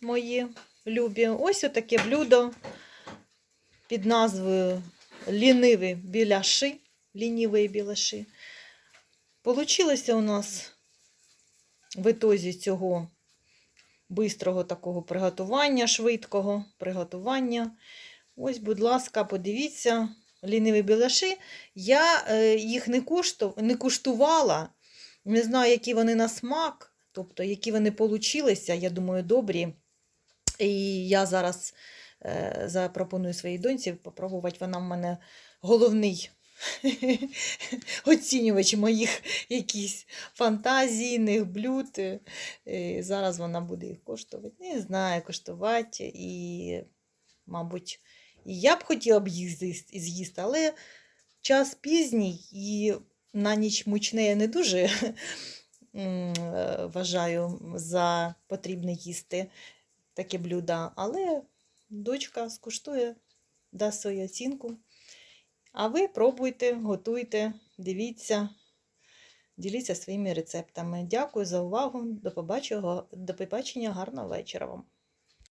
мої любі. Ось отаке блюдо під назвою Ліниві біляши. Лініві біляши. Получилося у нас в ітозі цього бистрого такого приготування, швидкого приготування. Ось, будь ласка, подивіться, ліниві біляши. Я е, їх не, кушту, не куштувала, не знаю, які вони на смак, тобто, які вони получилися, я думаю, добрі. І я зараз е, запропоную своїй доньці попробувати. Вона в мене головний оцінювач моїх якісь фантазійних блюд. І зараз вона буде їх коштувати. Не знаю, коштувати. І, мабуть, і я б хотіла б їх з'їсти- але час пізній і на ніч мучне я не дуже е, вважаю за потрібне їсти таке блюдо. Але дочка скуштує, дасть свою оцінку. А ви пробуйте, готуйте, дивіться, діліться своїми рецептами. Дякую за увагу. До побачення, до побачення гарного вечора вам.